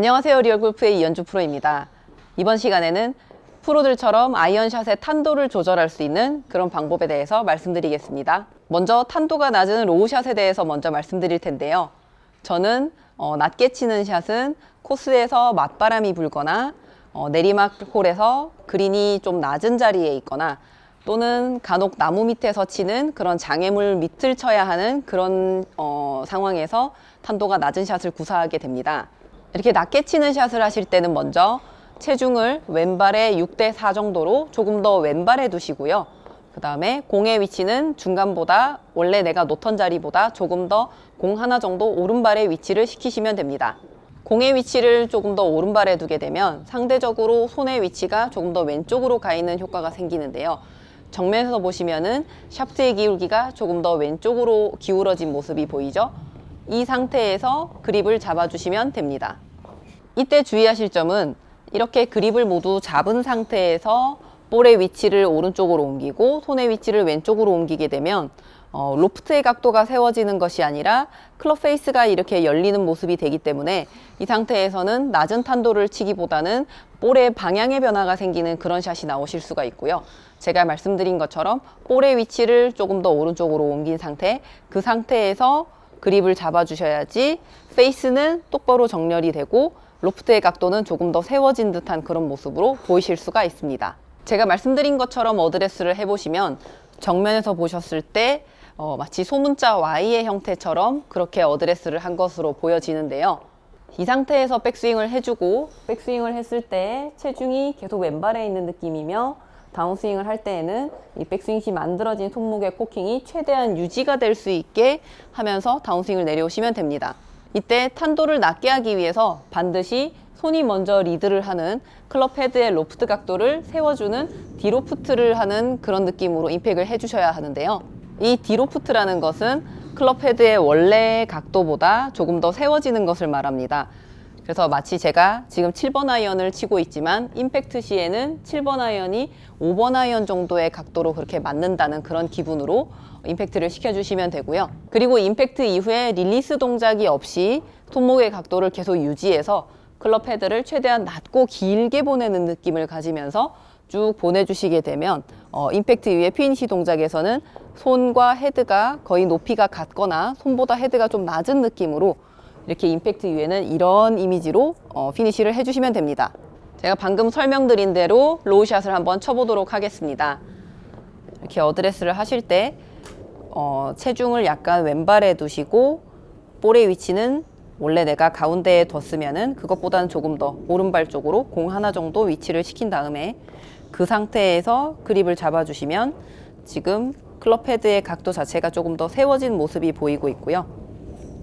안녕하세요. 리얼골프의 이현주 프로입니다. 이번 시간에는 프로들처럼 아이언샷의 탄도를 조절할 수 있는 그런 방법에 대해서 말씀드리겠습니다. 먼저 탄도가 낮은 로우샷에 대해서 먼저 말씀드릴 텐데요. 저는 어, 낮게 치는 샷은 코스에서 맞바람이 불거나 어, 내리막 홀에서 그린이 좀 낮은 자리에 있거나 또는 간혹 나무 밑에서 치는 그런 장애물 밑을 쳐야 하는 그런 어, 상황에서 탄도가 낮은 샷을 구사하게 됩니다. 이렇게 낮게 치는 샷을 하실 때는 먼저 체중을 왼발에 6대 4 정도로 조금 더 왼발에 두시고요. 그 다음에 공의 위치는 중간보다 원래 내가 놓던 자리보다 조금 더 공 하나 정도 오른발에 위치를 시키시면 됩니다. 공의 위치를 조금 더 오른발에 두게 되면 상대적으로 손의 위치가 조금 더 왼쪽으로 가 있는 효과가 생기는데요. 정면에서 보시면은 샤프트의 기울기가 조금 더 왼쪽으로 기울어진 모습이 보이죠? 이 상태에서 그립을 잡아주시면 됩니다. 이때 주의하실 점은 이렇게 그립을 모두 잡은 상태에서 볼의 위치를 오른쪽으로 옮기고 손의 위치를 왼쪽으로 옮기게 되면 어, 로프트의 각도가 세워지는 것이 아니라 클럽 페이스가 이렇게 열리는 모습이 되기 때문에 이 상태에서는 낮은 탄도를 치기보다는 볼의 방향의 변화가 생기는 그런 샷이 나오실 수가 있고요. 제가 말씀드린 것처럼 볼의 위치를 조금 더 오른쪽으로 옮긴 상태, 그 상태에서 그립을 잡아주셔야지 페이스는 똑바로 정렬이 되고 로프트의 각도는 조금 더 세워진 듯한 그런 모습으로 보이실 수가 있습니다. 제가 말씀드린 것처럼 어드레스를 해보시면 정면에서 보셨을 때 어, 마치 소문자 Y의 형태처럼 그렇게 어드레스를 한 것으로 보여지는데요. 이 상태에서 백스윙을 해주고 백스윙을 했을 때 체중이 계속 왼발에 있는 느낌이며 다운스윙을 할 때에는 이 백스윙 시 만들어진 손목의 코킹이 최대한 유지가 될 수 있게 하면서 다운스윙을 내려오시면 됩니다. 이때 탄도를 낮게 하기 위해서 반드시 손이 먼저 리드를 하는 클럽 헤드의 로프트 각도를 세워주는 디로프트를 하는 그런 느낌으로 임팩을 해주셔야 하는데요. 이 디로프트라는 것은 클럽 헤드의 원래 각도보다 조금 더 세워지는 것을 말합니다. 그래서 마치 제가 지금 7번 아이언을 치고 있지만 임팩트 시에는 7번 아이언이 5번 아이언 정도의 각도로 그렇게 맞는다는 그런 기분으로 임팩트를 시켜주시면 되고요. 그리고 임팩트 이후에 릴리스 동작이 없이 손목의 각도를 계속 유지해서 클럽 헤드를 최대한 낮고 길게 보내는 느낌을 가지면서 쭉 보내주시게 되면 어, 임팩트 이후에 피니시 동작에서는 손과 헤드가 거의 높이가 같거나 손보다 헤드가 좀 낮은 느낌으로 이렇게 임팩트 이후에는 이런 이미지로 어, 피니시를 해주시면 됩니다. 제가 방금 설명드린 대로 로우샷을 한번 쳐보도록 하겠습니다. 이렇게 어드레스를 하실 때 어, 체중을 약간 왼발에 두시고 볼의 위치는 원래 내가 가운데에 뒀으면은 그것보다는 조금 더 오른발 쪽으로 공 하나 정도 위치를 시킨 다음에 그 상태에서 그립을 잡아주시면 지금 클럽 헤드의 각도 자체가 조금 더 세워진 모습이 보이고 있고요.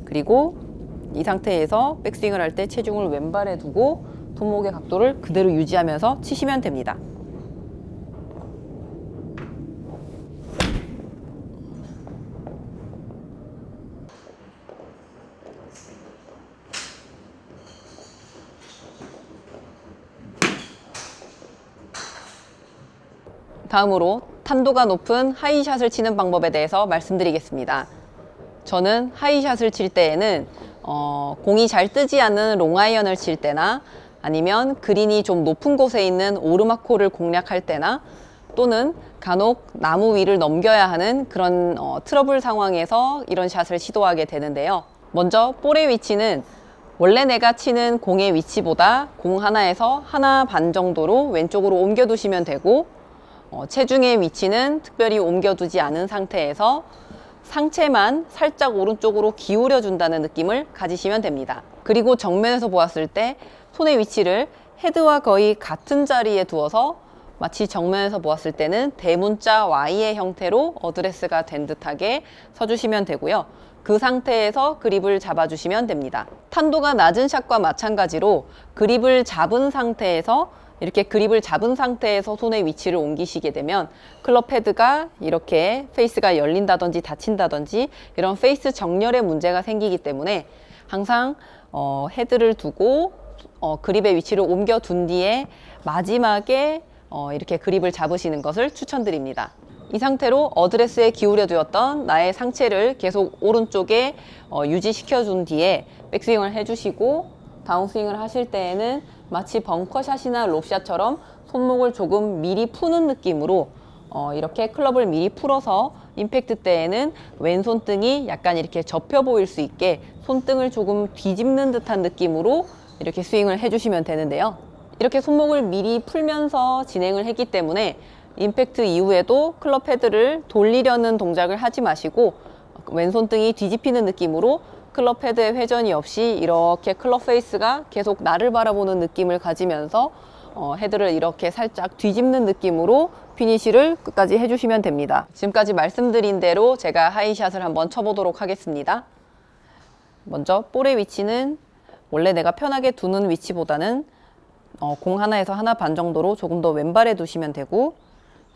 그리고 이 상태에서 백스윙을 할 때 체중을 왼발에 두고 손목의 각도를 그대로 유지하면서 치시면 됩니다. 다음으로 탄도가 높은 하이샷을 치는 방법에 대해서 말씀드리겠습니다. 저는 하이샷을 칠 때에는 어, 공이 잘 뜨지 않는 롱아이언을 칠 때나 아니면 그린이 좀 높은 곳에 있는 오르막홀을 공략할 때나 또는 간혹 나무 위를 넘겨야 하는 그런 어, 트러블 상황에서 이런 샷을 시도하게 되는데요. 먼저 볼의 위치는 원래 내가 치는 공의 위치보다 공 하나에서 하나 반 정도로 왼쪽으로 옮겨두시면 되고 어, 체중의 위치는 특별히 옮겨두지 않은 상태에서 상체만 살짝 오른쪽으로 기울여 준다는 느낌을 가지시면 됩니다. 그리고 정면에서 보았을 때 손의 위치를 헤드와 거의 같은 자리에 두어서 마치 정면에서 보았을 때는 대문자 Y의 형태로 어드레스가 된 듯하게 서주시면 되고요. 그 상태에서 그립을 잡아주시면 됩니다. 탄도가 낮은 샷과 마찬가지로 그립을 잡은 상태에서 이렇게 그립을 잡은 상태에서 손의 위치를 옮기시게 되면 클럽 헤드가 이렇게 페이스가 열린다든지 닫힌다든지 이런 페이스 정렬에 문제가 생기기 때문에 항상 어, 헤드를 두고 어, 그립의 위치를 옮겨 둔 뒤에 마지막에 어, 이렇게 그립을 잡으시는 것을 추천드립니다. 이 상태로 어드레스에 기울여 두었던 나의 상체를 계속 오른쪽에 어, 유지시켜 준 뒤에 백스윙을 해주시고 다운스윙을 하실 때에는 마치 벙커샷이나 롭샷처럼 손목을 조금 미리 푸는 느낌으로 어, 이렇게 클럽을 미리 풀어서 임팩트 때에는 왼손등이 약간 이렇게 접혀 보일 수 있게 손등을 조금 뒤집는 듯한 느낌으로 이렇게 스윙을 해주시면 되는데요. 이렇게 손목을 미리 풀면서 진행을 했기 때문에 임팩트 이후에도 클럽 헤드를 돌리려는 동작을 하지 마시고 왼손등이 뒤집히는 느낌으로 클럽 헤드의 회전이 없이 이렇게 클럽 페이스가 계속 나를 바라보는 느낌을 가지면서 어, 헤드를 이렇게 살짝 뒤집는 느낌으로 피니쉬를 끝까지 해주시면 됩니다. 지금까지 말씀드린 대로 제가 하이샷을 한번 쳐보도록 하겠습니다. 먼저 볼의 위치는 원래 내가 편하게 두는 위치보다는 어, 공 하나에서 하나 반 정도로 조금 더 왼발에 두시면 되고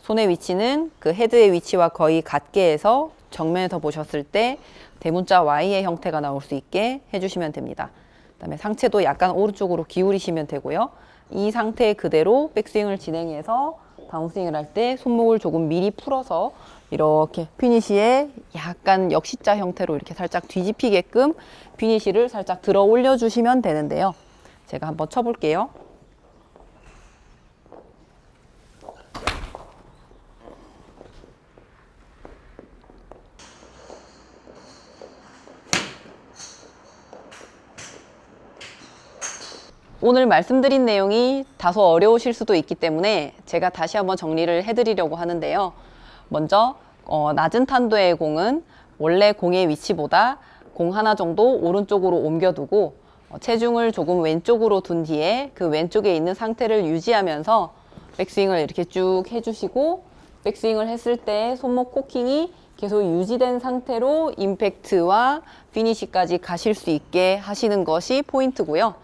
손의 위치는 그 헤드의 위치와 거의 같게 해서 정면에서 보셨을 때 대문자 Y의 형태가 나올 수 있게 해주시면 됩니다. 그다음에 상체도 약간 오른쪽으로 기울이시면 되고요. 이 상태 그대로 백스윙을 진행해서 다운스윙을 할 때 손목을 조금 미리 풀어서 이렇게 피니시에 약간 역시자 형태로 이렇게 살짝 뒤집히게끔 피니시를 살짝 들어 올려 주시면 되는데요. 제가 한번 쳐볼게요. 오늘 말씀드린 내용이 다소 어려우실 수도 있기 때문에 제가 다시 한번 정리를 해드리려고 하는데요. 먼저 어, 낮은 탄도의 공은 원래 공의 위치보다 공 하나 정도 오른쪽으로 옮겨두고 어, 체중을 조금 왼쪽으로 둔 뒤에 그 왼쪽에 있는 상태를 유지하면서 백스윙을 이렇게 쭉 해주시고 백스윙을 했을 때 손목 코킹이 계속 유지된 상태로 임팩트와 피니시까지 가실 수 있게 하시는 것이 포인트고요.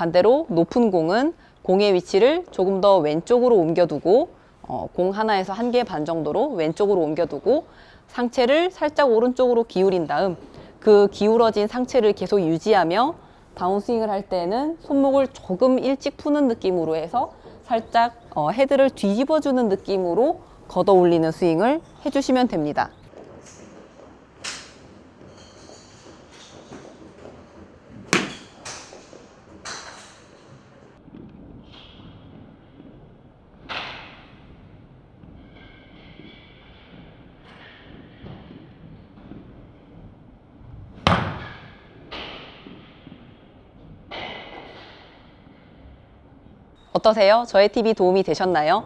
반대로 높은 공은 공의 위치를 조금 더 왼쪽으로 옮겨두고 어, 공 하나에서 한 개 반 정도로 왼쪽으로 옮겨두고 상체를 살짝 오른쪽으로 기울인 다음 그 기울어진 상체를 계속 유지하며 다운스윙을 할 때는 손목을 조금 일찍 푸는 느낌으로 해서 살짝 어, 헤드를 뒤집어주는 느낌으로 걷어 올리는 스윙을 해주시면 됩니다. 어떠세요? 저의 팁이 도움이 되셨나요?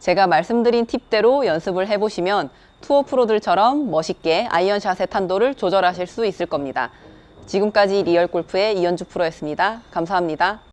제가 말씀드린 팁대로 연습을 해보시면 투어 프로들처럼 멋있게 아이언샷의 탄도를 조절하실 수 있을 겁니다. 지금까지 리얼 골프의 이현주 프로였습니다. 감사합니다.